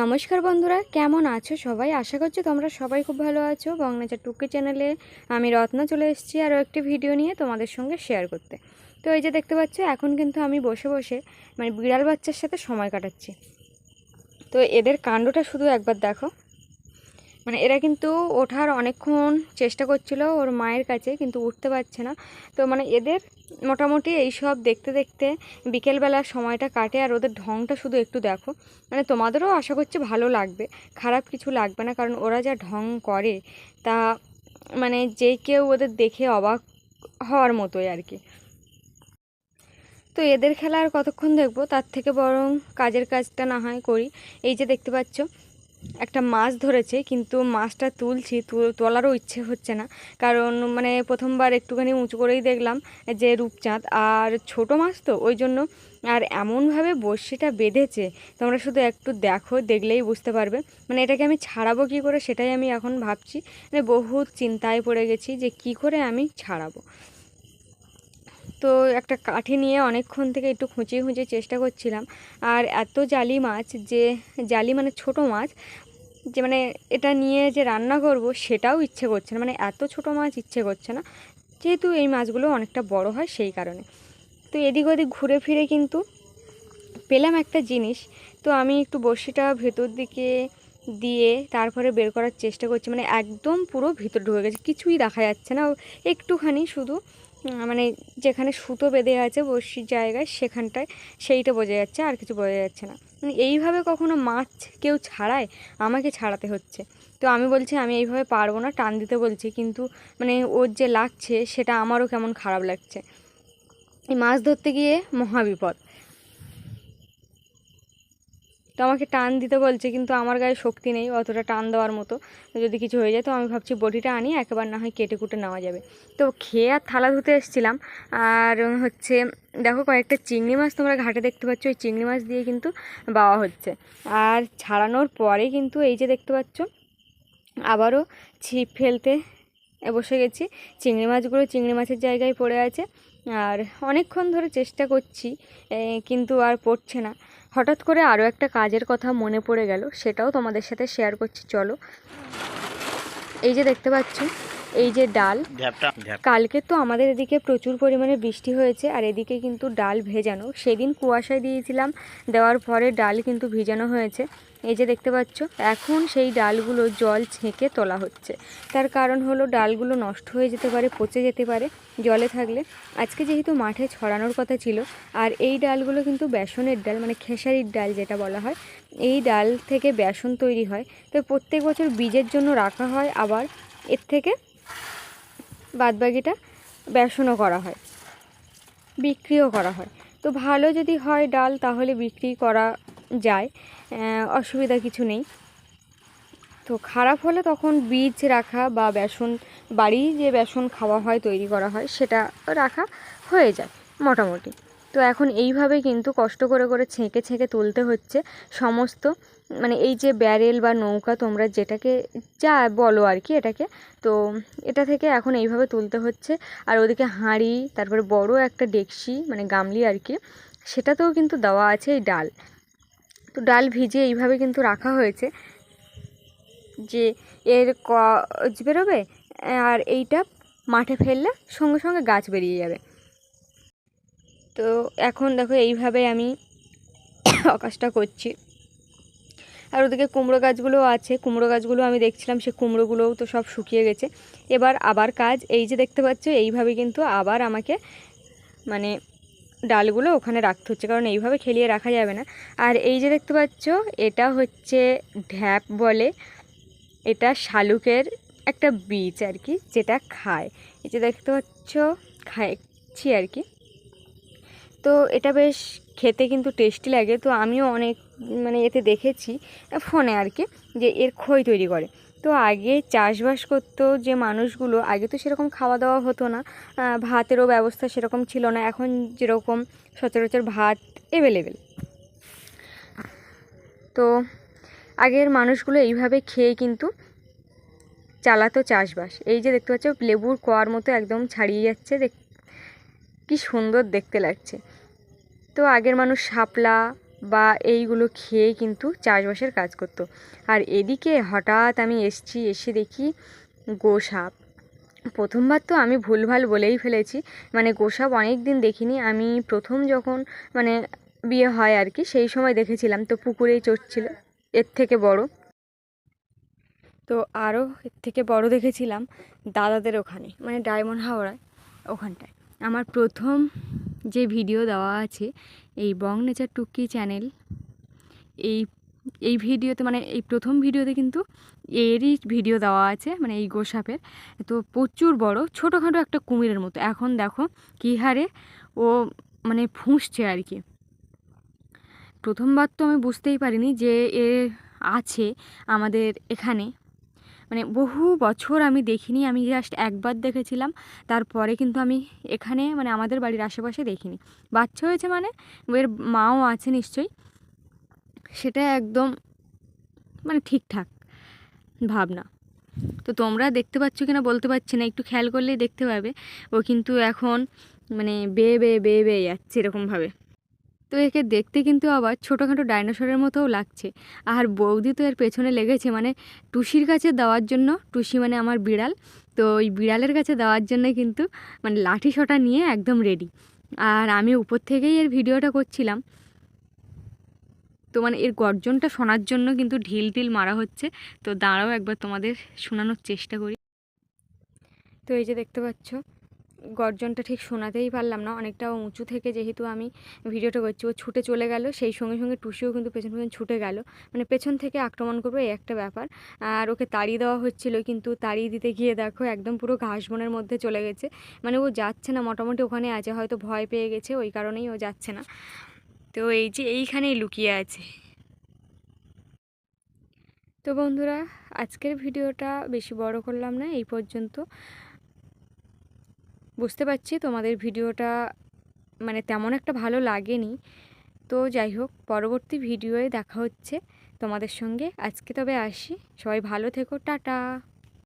নমস্কার বন্ধুরা, কেমন আছো সবাই? আশা করছি তোমরা সবাই খুব ভালো আছো। বংনাচার টুকি চ্যানেলে আমি রত্না চলে এসেছি আরও একটি ভিডিও নিয়ে তোমাদের সঙ্গে শেয়ার করতে। তো এই যে দেখতে পাচ্ছ, এখন কিন্তু আমি বসে বসে মানে বিড়াল বাচ্চার সাথে সময় কাটাচ্ছি। তো এদের কাণ্ডটা শুধু একবার দেখো। মানে এরা কিন্তু ওঠার অনেকক্ষণ চেষ্টা করছিল ওর মায়ের কাছে, কিন্তু উঠতে পারছে না। তো মানে এদের মোটামুটি এই সব দেখতে দেখতে বিকেলবেলার সময়টা কাটে, আর ওদের ঢংটা শুধু একটু দেখো। মানে তোমাদেরও আশা করছি ভালো লাগবে, খারাপ কিছু লাগবে না, কারণ ওরা যা ঢং করে তা মানে যে কেউ ওদের দেখে অবাক হওয়ার মতোই আর কি। তো এদের খেলা আর কতক্ষণ দেখব? তার থেকে বরং কাজের কাজটা না হয় করি। এই যে দেখতে পাচ্ছ একটা মাছ ধরেছে, কিন্তু মাছটা তুলছি, তুল- তোলারও ইচ্ছে হচ্ছে না। কারণ মানে প্রথমবার একটুখানি উঁচু করেই দেখলাম যে রূপচাঁদ আর ছোট মাছ তো, ওই জন্য আর এমনভাবে বড়শিটা বেঁধেছে, তোমরা শুধু একটু দেখো, দেখলেই বুঝতে পারবে। মানে এটাকে আমি ছাড়াবো কী করে সেটাই আমি এখন ভাবছি। মানে বহুত চিন্তায় পড়ে গেছি যে কি করে আমি ছাড়াবো। তো একটা কাঠি নিয়ে অনেকক্ষণ থেকে একটু খুঁচিয়ে খুঁচিয়ে চেষ্টা করছিলাম। আর এত জালি মাছ যে, জালি মানে ছোট মাছ, যে মানে এটা নিয়ে যে রান্না করব সেটাও ইচ্ছে করছে না। মানে এত ছোট মাছ ইচ্ছে করছে না, যেহেতু এই মাছগুলো অনেকটা বড় হয় সেই কারণে। তো এদিক ওদিক ঘুরে ফিরে কিন্তু পেলাম একটা জিনিস। তো আমি একটু বড়শিটা ভেতর দিকে দিয়ে তারপরে বের করার চেষ্টা করছি। মানে একদম পুরো ভিতর ঢুকে গেছে, কিছুই দেখা যাচ্ছে না। একটুখানি শুধু মানে যেখানে সুতো বেঁধে আছে বড়শির জায়গায় সেখানটায় সেইটা বোঝা যাচ্ছে, আর কিছু বোঝা যাচ্ছে না। মানে এইভাবে কখনো মাছ কেউ ছাড়ায়? আমাকে ছাড়াতে হচ্ছে। তো আমি বলছি, আমি এইভাবে পারব না। টান দিতে বলছি, কিন্তু মানে ওর যে লাগছে সেটা আমারও কেমন খারাপ লাগছে। এই মাছ ধরতে গিয়ে মহাবিপদ। আমাকে টান দিতে বলছে, কিন্তু আমার গায়ে শক্তি নেই অতটা টান দেওয়ার মতো। যদি কিছু হয়ে যায় তো আমি ভাবছি বটিটা আনি, একেবারে না হয় কেটে কুটে নেওয়া যাবে। তো খেয়ে আর থালা ধুতে এসেছিলাম। আর হচ্ছে, দেখো কয়েকটা চিংড়ি মাছ তোমরা ঘাটে দেখতে পাচ্ছ, ওই চিংড়ি মাছ দিয়ে কিন্তু বাওয়া হচ্ছে। আর ছাড়ানোর পরে কিন্তু এই যে দেখতে পাচ্ছ, আবারও ছিপ ফেলতে বসে গেছি। চিংড়ি মাছগুলো চিংড়ি মাছের জায়গায় পড়ে আছে। আর অনেকক্ষণ ধরে চেষ্টা করছি কিন্তু আর পড়ছে না। হঠাৎ করে আরও একটা কাজের কথা মনে পড়ে গেল, সেটাও তোমাদের সাথে শেয়ার করছি, চলো। এই যে দেখতে পাচ্ছ এই যে ডাল কালকে তো আমাদের এদিকে প্রচুর পরিমাণে বৃষ্টি হয়েছে আর এদিকে কিন্তু ডাল ভেজানো। সেদিন কুয়াশায় দিয়েছিলাম দেওয়ার পরে ডাল কিন্তু ভিজানো হয়েছে। এই যে দেখতে পাচ্ছ এখন সেই ডালগুলো জল ছেঁকে তোলা হচ্ছে। তার কারণ হলো ডালগুলো নষ্ট হয়ে যেতে পারে পচে যেতে পারে জলে থাকলে। আজকে যেহেতু মাঠে ছড়ানোর কথা ছিল আর এই ডালগুলো কিন্তু বেসনের ডাল মানে খেসারির ডাল যেটা বলা হয় এই ডাল থেকে বেসন তৈরি হয়। তো প্রত্যেক বছর বীজের জন্য রাখা হয় আবার এর থেকে বাদবাকিটা বেসনও করা হয়, বিক্রিও করা হয়। তো ভালো যদি হয় ডাল, তাহলে বিক্রি করা যায় অসুবিধা কিছু নেই। তো খারাপ হলে তখন বীজ রাখা বা বেসন, বাড়ি যে বেসন খাওয়া হয়, তৈরি করা হয়, সেটা রাখা হয়ে যায়, মোটামুটি। তো এখন এইভাবে কিন্তু কষ্ট করে করে ছেঁকে ছেঁকে তুলতে হচ্ছে। সমস্ত মানে এই যে ব্যারেল বা নৌকা তোমরা যেটাকে যা বলো আর কি এটাকে, তো এটা থেকে এখন এইভাবে তুলতে হচ্ছে। আর ওদিকে হাঁড়ি, তারপরে বড় একটা ডেকসি মানে গামলি আর কি, সেটাতেও কিন্তু দেওয়া আছে এই ডাল। তো ডাল ভিজে এইভাবে কিন্তু রাখা হয়েছে যে এর কচ বেরোবে? আর এইটা মাঠে ফেললে সঙ্গে সঙ্গে গাছ বেরিয়ে যাবে। তো এখন দেখো এইভাবে আমি আকাশটা করছি। আর ওদিকে কুমড়ো গাছগুলো আছে। কুমড়ো গাছগুলো আমি দেখছিলাম, সে কুমড়োগুলোও তো সব শুকিয়ে গেছে। এবার আবার কাজ, এই যে দেখতে পাচ্ছ, এইভাবে কিন্তু আবার আমাকে মানে ডালগুলো ওখানে রাখতে হচ্ছে, কারণ এইভাবে খেলিয়ে রাখা যাবে না। আর এই যে দেখতে পাচ্ছ, এটা হচ্ছে ঢ্যাপ বলে। এটা শালুকের একটা বীজ আর কি, যেটা খায়। এই যে দেখতে পাচ্ছ খাচ্ছি আর কি। তো এটা বেশ খেতে কিন্তু টেস্টি লাগে। তো আমিও অনেক মানে এতে দেখেছি ফোনে আর কি, যে এর খই তৈরি করে। তো আগে চাষবাস করতো যে মানুষগুলো, আগে তো সেরকম খাওয়া দাওয়া হতো না। ভাতেরও ব্যবস্থা সেরকম ছিল না। এখন যেরকম সচরাচর ভাত অ্যাভেলেবেল তো আগের মানুষগুলো এইভাবে খেয়ে কিন্তু চালাতো চাষবাস। এই যে দেখতে পাচ্ছ, লেবুর কোয়ার মতো একদম ছাড়িয়ে যাচ্ছে। দেখ, কি সুন্দর দেখতে লাগছে। তো আগের মানুষ শাপলা বা এইগুলো খেয়ে কিন্তু চাষবাসের কাজ করতো। আর এদিকে হঠাৎ আমি এসছি, এসে দেখি গোসাপ। প্রথমবার তো আমি ভুলভাল বলেই ফেলেছি মানে গোসাপ অনেক দিন দেখিনি। আমি প্রথম যখন মানে বিয়ে হয় আর কি, সেই সময় দেখেছিলাম। তো পুকুরেই চড়ছিল, এর থেকে বড়। তো আরও এর থেকে বড় দেখেছিলাম দাদাদের ওখানে মানে ডায়মন্ড হাওড়ায় ওখানটায়। আমার প্রথম যে ভিডিও দেওয়া আছে এই বং নেচার টুকি চ্যানেল, এই এই ভিডিওতে মানে এই প্রথম ভিডিওতে কিন্তু এরই ভিডিও দেওয়া আছে মানে এই গোসাপের। তো প্রচুর বড়, ছোটোখাটো একটা কুমিরের মতো। এখন দেখো কী হারে ও মানে ফুঁসছে আর কি। প্রথমবার তো আমি বুঝতেই পারিনি যে এ আছে আমাদের এখানে। মানে বহু বছর আমি দেখিনি, আমি জাস্ট একবার দেখেছিলাম। তারপরে কিন্তু আমি এখানে মানে আমাদের বাড়ির আশেপাশে দেখিনি। বাচ্চা হয়েছে মানে এর মাও আছে নিশ্চয়ই। সেটা একদম মানে ঠিকঠাক ভাবনা। তো তোমরা দেখতে পাচ্ছ কিনা বলতে পারছি না, একটু খেয়াল করলেই দেখতে পাবে। ও কিন্তু এখন মানে বেয়ে বেয়ে বেয়ে বেয়ে যাচ্ছে এরকমভাবে তো একে দেখতে কিন্তু আবার ছোটোখাটো ডাইনোসরের মতোও লাগছে। আর বৌদি তো এর পেছনে লেগেছে মানে টুসির কাছে দেওয়ার জন্য, টুসি মানে আমার বিড়াল, তো ওই বিড়ালের কাছে দেওয়ার জন্য কিন্তু মানে লাঠি শটা নিয়ে একদম রেডি আর আমি উপর থেকেই এর ভিডিওটা করছিলাম। তো মানে এর গর্জনটা শোনার জন্য কিন্তু ঢিল টিল মারা হচ্ছে, তো দাঁড়াও একবার তোমাদের শোনানোর চেষ্টা করি। তো এই যে দেখতে পাচ্ছ গর্জনটা ঠিক শোনাতেই পারলাম না। অনেকটা উঁচু থেকে যেহেতু আমি ভিডিওটা করছি, ও ছুটে চলে গেল, সেই সঙ্গে সঙ্গে টুসিও কিন্তু পেছন পেছন ছুটে গেল। মানে পেছন থেকে আক্রমণ করব এই একটা ব্যাপার। আর ওকে তাড়িয়ে দেওয়া হচ্ছিল, কিন্তু তাড়িয়ে দিতে গিয়ে দেখো একদম পুরো ঘাস বনের মধ্যে চলে গেছে। মানে ও যাচ্ছে না, মোটামুটি ওখানে আছে, হয়তো ভয় পেয়ে গেছে, ওই কারণেই ও যাচ্ছে না। তো এই যে এইখানেই লুকিয়ে আছে। তো বন্ধুরা, আজকের ভিডিওটা বেশি বড় করলাম না, এই পর্যন্ত। বুঝতে পারছি তোমাদের ভিডিওটা মানে তেমন একটা ভালো লাগেনি। তো যাই হোক, পরবর্তী ভিডিওয়ে দেখা হচ্ছে তোমাদের সঙ্গে। আজকে তবে আসি। সবাই ভালো থেকো, টাটা।